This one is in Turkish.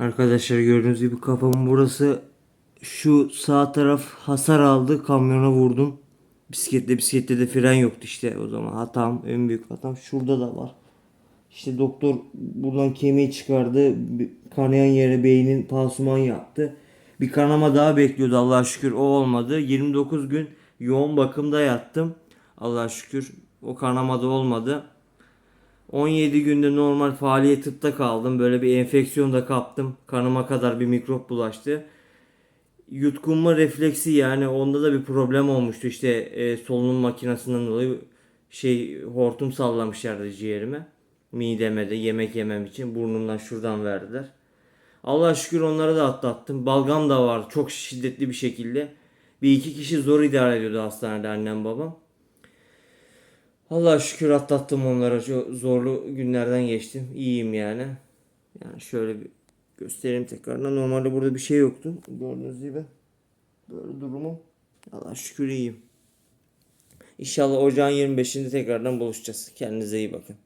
Arkadaşlar gördüğünüz gibi kafamın burası şu sağ taraf hasar aldı. Kamyona vurdum. Bisiklette bisiklette de fren yoktu işte o zaman. Hatam en büyük hatam. Şurada da var. İşte doktor buradan kemiği çıkardı. Kanayan yere beynin pansuman yaptı. Bir kanama daha bekliyordu Allah'a şükür o olmadı. 29 gün yoğun bakımda yattım. Allah'a şükür o kanama da olmadı. 17 günde normal faaliyet tıpta kaldım. Böyle bir enfeksiyon da kaptım. Kanıma kadar bir mikrop bulaştı. Yutkunma refleksi yani onda da bir problem olmuştu. İşte e, solunum makinesinden dolayı şey hortum sallamışlardı ciğerime. Mideme de yemek yemem için burnumdan şuradan verdiler. Allah'a şükür onları da atlattım. Balgam da vardı çok şiddetli bir şekilde. Bir iki kişi zor idare ediyordu hastanede annem babam. Allah'a şükür atlattım onları. Çok zorlu günlerden geçtim. İyiyim yani. Yani şöyle bir göstereyim tekrardan. Normalde burada bir şey yoktu. Gördüğünüz gibi. Böyle durumum. Allah'a şükür iyiyim. İnşallah ocağın 25'inde tekrardan buluşacağız. Kendinize iyi bakın.